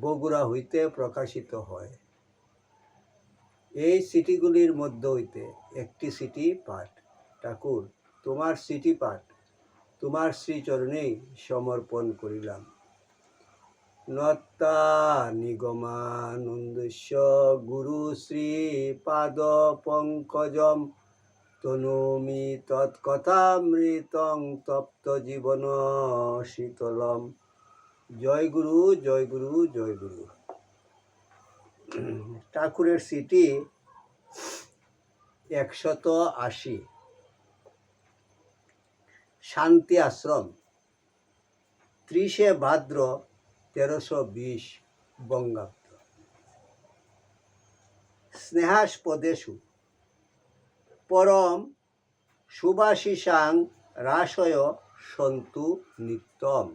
বগুড়া হইতে প্রকাশিত হয়। এই সিটিগুলির মধ্য হইতে একটি সিটি পাঠ। ঠাকুর, তোমার সিটি পাঠ, তোমার শ্রীচরণেই সমর্পণ করিলাম। নত্তা নিগমানন্দস্য গুরু শ্রী পাদ পঙ্কজম, তনুমি তৎকথামৃতং তপ্ত জীবন শীতলম। জয় গুরু জয় গুরু জয় গুরু। ঠাকুরের সিটি একশত আশি। শান্তি আশ্রম, ত্রিশে ভাদ্র তেরোশো বিশ বঙ্গাব্দ। স্নেহাস্পদেশু, পরম সুভাষিসাং রাসয় সন্তু নিত্যম।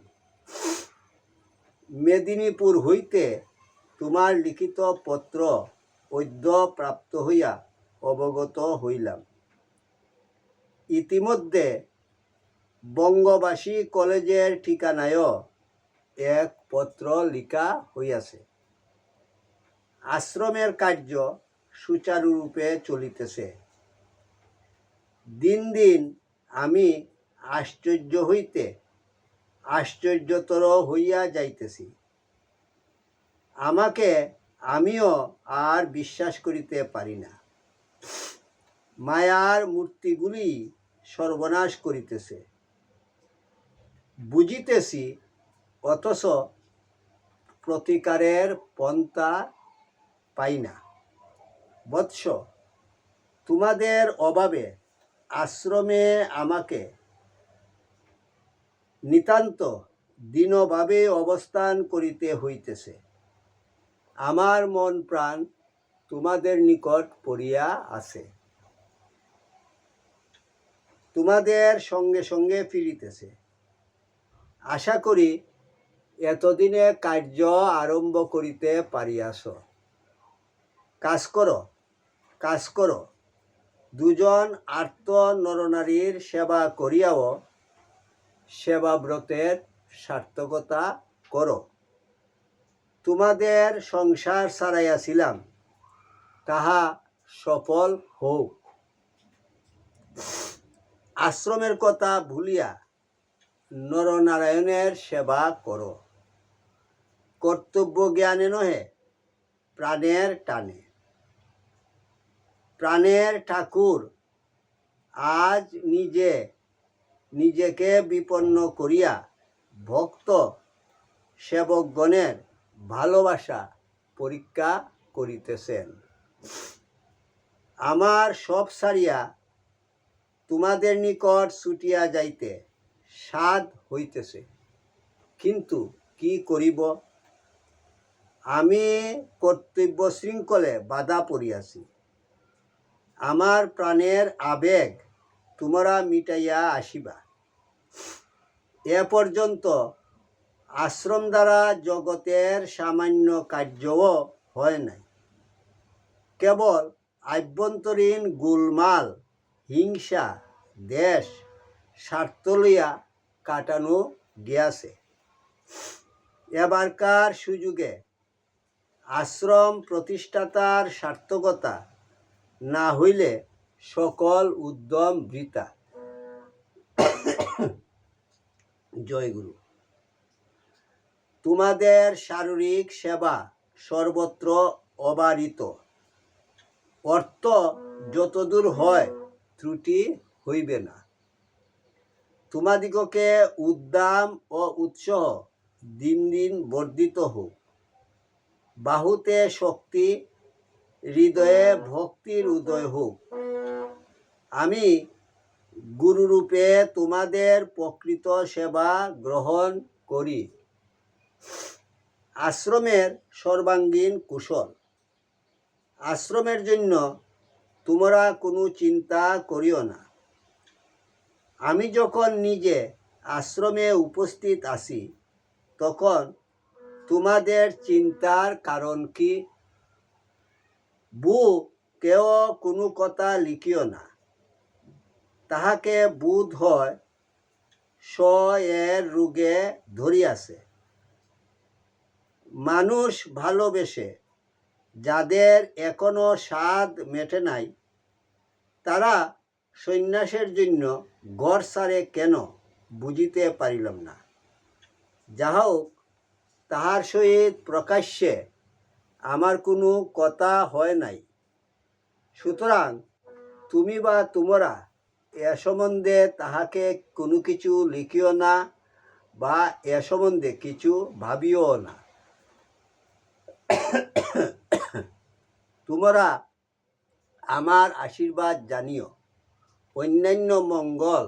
মেদিনীপুর হইতে তোমার লিখিত পত্র অদ্য প্রাপ্ত হইয়া অবগত হইলাম। ইতিমধ্যে বঙ্গবাসী কলেজের ঠিকানায়ও এক পত্র লিখা হইয়াছে। আশ্রমের কার্য সুচারুরূপে চলিতেছে। দিন দিন আমি আশ্চর্য হইতে আশ্চর্যতর হইয়া যাইতেছি। আমাকে আমিও আর বিশ্বাস করিতে পারি না। মায়ার মূর্তিগুলি সর্বনাশ করিতেছে। বুঝিতেছি, অথচ প্রতিকারের পন্থা পাই না। বৎস, তোমাদের অভাবে আশ্রমে আমাকে নিতান্ত দীনভাবে অবস্থান করিতে হইতেছে। আমার মন প্রাণ তোমাদের নিকট পড়িয়া আছে। তোমাদের সঙ্গে সঙ্গে ফিরিতেছে। আশা করি এতদিনে কার্য আরম্ভ করিতে পারিয়াছ। কাজ করো কাজ করো। দুজন আর্ত নরনারীর সেবা করিয়াও সেবাব্রতের সার্থকতা করো। তোমাদের সংসার ছাড়াইয়াছিলাম তাহা সফল হোক। আশ্রমের কথা ভুলিয়া নরনারায়ণের সেবা করো। কর্তব্য জ্ঞানে নহে, প্রাণের টানে। প্রাণের ঠাকুর আজ নিজে নিজেকে বিপন্ন করিয়া ভক্ত সেবকগণের ভালোবাসা পরীক্ষা করিতেছেন। আমার সব সারিয়া তোমাদের নিকট ছুটিয়া যাইতে সাধ হইতেছে। কিন্তু কি করিব? আমি কর্তব্য শৃঙ্খলে বাধা পড়িয়াছি। আমার প্রাণের আবেগ তোমরা মিটাইয়া আসিবা। এ পর্যন্ত আশ্রম দ্বারা জগতের সামান্য কার্যও হয় নাই। কেবল আভ্যন্তরীণ গোলমাল, হিংসা, দেশ, স্বার্থ লইয়া কাটানো গিয়াছে। এবারকার সুযোগে আশ্রম প্রতিষ্ঠাতার সার্থকতা না হইলে সকল উদ্যম বৃতা জয়গুরু। তোমাদের শারীরিক সেবা সর্বত্র অবারিত। অর্থ যতদূর হয় ত্রুটি হইবে না। তোমাদিগকে উদ্দাম ও উৎসাহ দিন দিন বর্ধিত হোক। বাহুতে শক্তি, হৃদয়ে ভক্তির উদয় হোক। আমি গুরুরূপে তোমাদের প্রকৃত সেবা গ্রহণ করি। আশ্রমের সর্বাঙ্গীন কুশল। আশ্রমের জন্য তোমরা কোনো চিন্তা করিও না। আমি যখন নিজে আশ্রমে উপস্থিত আছি, তখন তোমাদের চিন্তার কারণ কি? বু কেউ কোনো কথা লিখিও না। তাহাকে বোধ হয় স এর রোগে ধরিয়াছে মানুষ ভালোবেসে, যাদের এখনও স্বাদ মেটে নাই, তারা সন্ন্যাসের জন্য গড় সারে কেন বুঝিতে পারিলাম না। যাহা হোক তাহার সহিত প্রকাশ্যে আমার কোনো কথা হয় নাই। সুতরাং তুমি বা তোমরা এ সম্বন্ধে তাহাকে কোনো কিছু লিখিও না বা এ সম্বন্ধে কিছু ভাবিও না। তোমরা আমার আশীর্বাদ জানিও। অন্যান্য মঙ্গল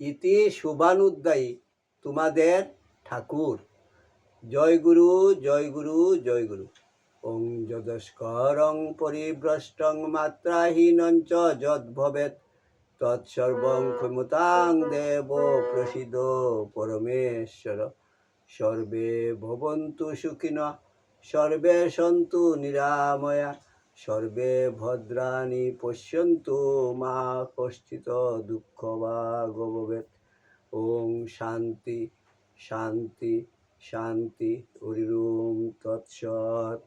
ইতি শুভানুদ্দায়ী তোমাদের ঠাকুর। জয় গুরু জয় গুরু জয় গুরু। ওং যদস্করং পরিভ্রষ্টং মাত্রাহীনং চ যদ্ভবেৎ। তৎসর্বং ক্ষমতাং দেব প্রসিদ পরমেশ্বর। সর্বে ভবন্তু সুখিন, সর্বে সন্তু নিরাময়া, সর্বে ভদ্রাণি পশ্যন্তু মা কষ্টিত দুঃখ বা গভবেত ওং শান্তি শান্তি শান্তি, হরিরুম তৎসৎ।